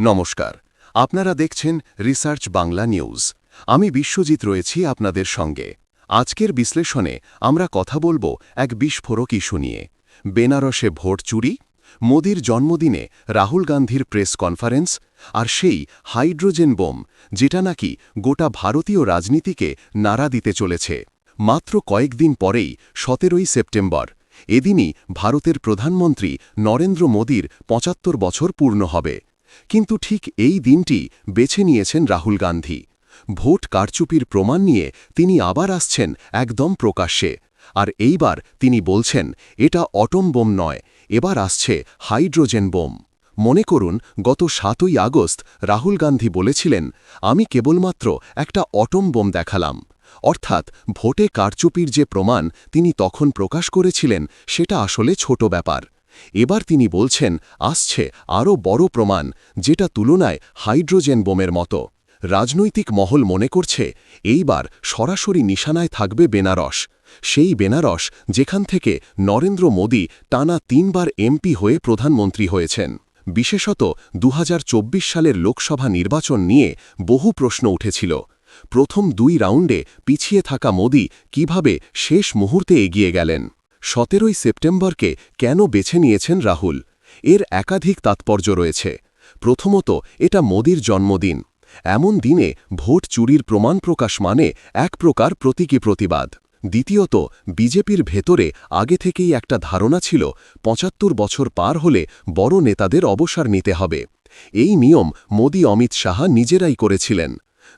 নমস্কার। আপনারা দেখছেন রিসার্চ বাংলা নিউজ। আমি বিশ্বজিৎ রয়েছি আপনাদের সঙ্গে। আজকের বিশ্লেষণে আমরা কথা বলব এক বিস্ফোরক ইস্যু নিয়ে। বেনারসে ভোট চুরি, মোদির জন্মদিনে রাহুল গান্ধীর প্রেস কনফারেন্স, আর সেই হাইড্রোজেন বোম, যেটা নাকি গোটা ভারতীয় রাজনীতিকে নাড়া দিতে চলেছে। মাত্র কয়েকদিন পরেই সতেরোই সেপ্টেম্বর, এদিনই ভারতের প্রধানমন্ত্রী নরেন্দ্র মোদীর পঁচাত্তর বছর পূর্ণ হবে। কিন্তু ঠিক এই দিনটি বেছে নিয়েছেন রাহুল গান্ধী। ভোট কারচুপির প্রমাণ নিয়ে তিনি আবার আসছেন একদম প্রকাশ্যে। আর এইবার তিনি বলছেন, এটা অটম বোম নয়, এবার আসছে হাইড্রোজেন বোম। মনে করুন, গত সাতই আগস্ট রাহুল গান্ধী বলেছিলেন, আমি কেবলমাত্র একটা অটম বোম দেখালাম। অর্থাৎ ভোটে কারচুপির যে প্রমাণ তিনি তখন প্রকাশ করেছিলেন, সেটা আসলে ছোট ব্যাপার। এবার তিনি বলছেন, আসছে আরও বড় প্রমাণ, যেটা তুলনায় হাইড্রোজেন বোমের মতো। রাজনৈতিক মহল মনে করছে, এইবার সরাসরি নিশানায় থাকবে বেনারস। সেই বেনারস যেখান থেকে নরেন্দ্র মোদী টানা তিনবার এমপি হয়ে প্রধানমন্ত্রী হয়েছেন। বিশেষত দুহাজার চব্বিশ সালের লোকসভা নির্বাচন নিয়ে বহু প্রশ্ন উঠেছিল। প্রথম দুই রাউন্ডে পিছিয়ে থাকা মোদী কীভাবে শেষ মুহূর্তে এগিয়ে গেলেন? সতেরোই সেপ্টেম্বরকে কেন বেছে নিয়েছেন রাহুল? এর একাধিক তাৎপর্য রয়েছে। প্রথমত, এটা মোদির জন্মদিন। এমন দিনে ভোট চুরির প্রমাণ প্রকাশ মানে এক প্রকার প্রতীকী প্রতিবাদ। দ্বিতীয়ত, বিজেপির ভেতরে আগে থেকেই একটা ধারণা ছিল, পঁচাত্তর বছর পার হলে বড় নেতাদের অবসর নিতে হবে। এই নিয়ম মোদী অমিত শাহা নিজেরাই করেছিলেন।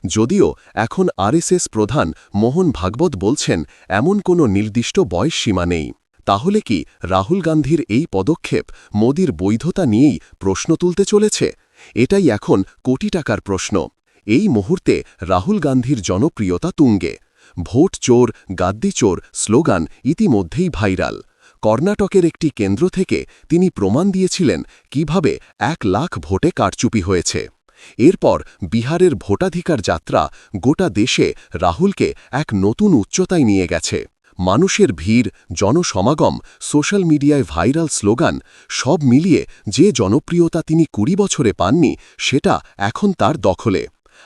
যদিও এখন আরএসএস প্রধান মোহন ভাগবত বলছেন, এমন কোনো নির্দিষ্ট বয়স সীমা নেই। তাহলে কি রাহুল গান্ধীর এই পদক্ষেপ মোদির বৈধতা নিয়েই প্রশ্ন তুলতে চলেছে? এটাই এখন কোটি টাকার প্রশ্ন। এই মুহূর্তে রাহুল গান্ধীর জনপ্রিয়তা তুঙ্গে। ভোট চোর, গাদ্দি চোর স্লোগান ইতিমধ্যেই ভাইরাল। কর্ণাটকের একটি কেন্দ্র থেকে তিনি প্রমাণ দিয়েছিলেন কীভাবে এক লাখ ভোটে কারচুপি হয়েছে। এরপর বিহারের ভোটাধিকার যাত্রা গোটা দেশে রাহুলকে এক নতুন উচ্চতায় নিয়ে গেছে। মানুষের ভিড়, জনসমাগম, সোশ্যাল মিডিয়ায় ভাইরাল স্লোগান, সব মিলিয়ে যে জনপ্রিয়তা তিনি কুড়ি বছরে পাননি, সেটা এখন তার দখলে।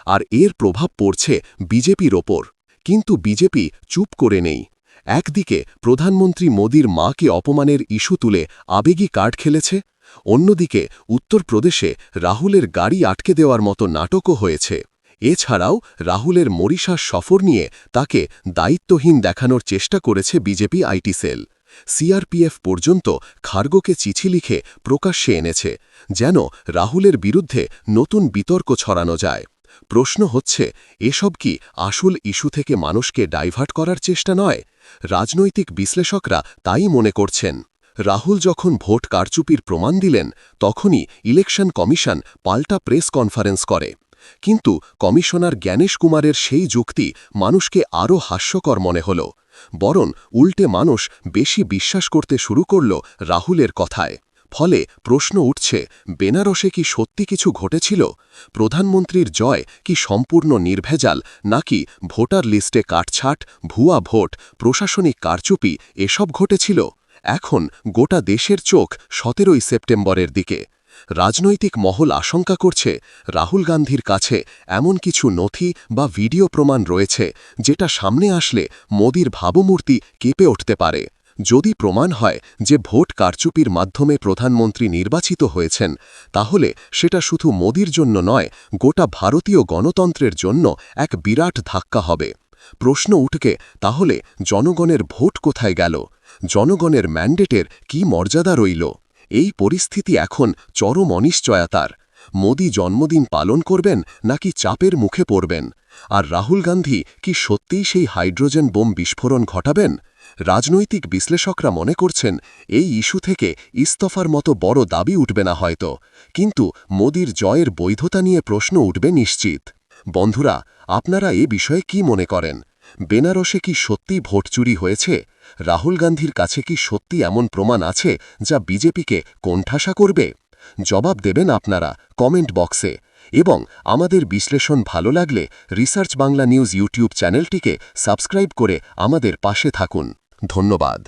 আর এর প্রভাব পড়ছে বিজেপির ওপর। কিন্তু বিজেপি চুপ করে নেই। একদিকে প্রধানমন্ত্রী মোদীর মাকে অপমানের ইস্যু তুলে আবেগী কার্ড খেলেছে অন্যদিকে, উত্তরপ্রদেশে রাহুলের গাড়ি আটকে দেওয়ার মতো নাটকও হয়েছে। এছাড়াও, রাহুলের মরিশাস সফর নিয়ে তাকে দায়িত্বহীন দেখানোর চেষ্টা করেছে বিজেপি আইটি সেল। সিআরপিএফ পর্যন্ত খার্গোকে চিঠি লিখে প্রকাশ্যে এনেছে, যেন রাহুলের বিরুদ্ধে নতুন বিতর্ক ছড়ানো যায়। প্রশ্ন হচ্ছে, এসব কি আসল ইস্যু থেকে মানুষকে ডাইভার্ট করার চেষ্টা নয়? রাজনৈতিক বিশ্লেষকরা তাই মনে করছেন। রাহুল যখন ভোট কারচুপির প্রমাণ দিলেন, তখনই ইলেকশন কমিশন পাল্টা প্রেস কনফারেন্স করে। কিন্তু কমিশনার জ্ঞানেশ কুমারের সেই যুক্তি মানুষকে আরও হাস্যকর মনে হল। বরং উল্টে মানুষ বেশি বিশ্বাস করতে শুরু করল রাহুলের কথায়। ফলে প্রশ্ন উঠছে, বেনারসে কি সত্যি কিছু ঘটেছিল? প্রধানমন্ত্রীর জয় কি সম্পূর্ণ নির্ভেজাল? নাকি ভোটার লিস্টে কাটছাট, ভুয়া ভোট, প্রশাসনিক কারচুপি, এসব ঘটেছিল? এখন গোটা দেশের চোখ সতেরোই সেপ্টেম্বরের দিকে। রাজনৈতিক মহল আশঙ্কা করছে রাহুল গান্ধীর কাছে এমন কিছু নথি বা ভিডিও প্রমাণ রয়েছে যেটা সামনে আসলে মোদির ভাবমূর্তি কেঁপে উঠতে পারে। যদি প্রমাণ হয় যে ভোট কারচুপির মাধ্যমে প্রধানমন্ত্রী নির্বাচিত হয়েছেন, তাহলে সেটা শুধু মোদির জন্য নয়, গোটা ভারতীয় গণতন্ত্রের জন্য এক বিরাট ধাক্কা হবে। প্রশ্ন উঠকে, তাহলে জনগণের ভোট কোথায় গেল? জনগণের ম্যান্ডেটের কি মর্যাদা রইল? এই পরিস্থিতি এখন চরম অনিশ্চয়তার। মোদি জন্মদিন পালন করবেন নাকি চাপের মুখে পড়বেন? আর রাহুল গান্ধী কি সত্যিই সেই হাইড্রোজেন বোম বিস্ফোরণ ঘটাবেন? রাজনৈতিক বিশ্লেষকরা মনে করছেন এই ইস্যু থেকে ইস্তফার মতো বড় দাবি উঠবে না হয়তো। কিন্তু মোদির জয়ের বৈধতা নিয়ে প্রশ্ন উঠবে নিশ্চিত। বন্ধুরা, আপনারা এ বিষয়ে কি মনে করেন? বেনারসে কি সত্যি ভোট চুরি হয়েছে? রাহুল গান্ধীর কাছে কি সত্যি এমন প্রমাণ আছে যা বিজেপিকে কোণঠাসা করবে? জবাব দেবেন আপনারা কমেন্ট বক্সে। এবং আমাদের বিশ্লেষণ ভালো লাগলে রিসার্চ বাংলা নিউজ ইউটিউব চ্যানেলটিকে সাবস্ক্রাইব করে আমাদের পাশে থাকুন। ধন্যবাদ।